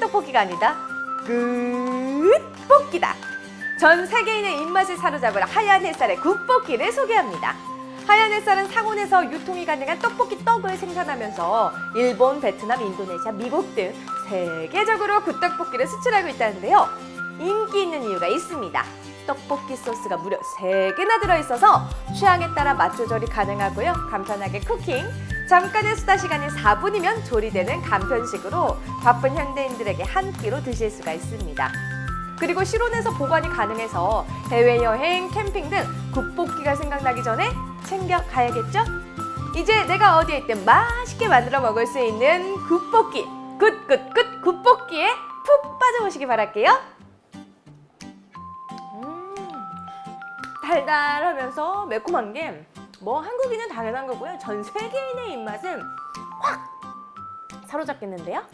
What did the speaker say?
떡볶이가 아니다. 굿볶이다. 전 세계인의 입맛을 사로잡을 하얀 햇살의 굿볶이를 소개합니다. 하얀 햇살은 상온에서 유통이 가능한 떡볶이 떡을 생산하면서 일본, 베트남, 인도네시아, 미국 등 세계적으로 굿떡볶이를 수출하고 있다는데요. 인기 있는 이유가 있습니다. 떡볶이 소스가 무려 세개나 들어있어서 취향에 따라 맛 조절이 가능하고요. 간편하게 쿠킹. 잠깐의 수다 시간인 4분이면 조리되는 간편식으로 바쁜 현대인들에게 한 끼로 드실 수가 있습니다. 그리고 실온에서 보관이 가능해서 해외여행, 캠핑 등 굿볶이가 생각나기 전에 챙겨 가야겠죠? 이제 내가 어디에 있든 맛있게 만들어 먹을 수 있는 굿볶이, 굿굿굿 굿볶이에 푹 빠져보시기 바랄게요. 음, 달달하면서 매콤한 게 뭐 한국인은 당연한 거고요. 전 세계인의 입맛은 확 사로잡겠는데요?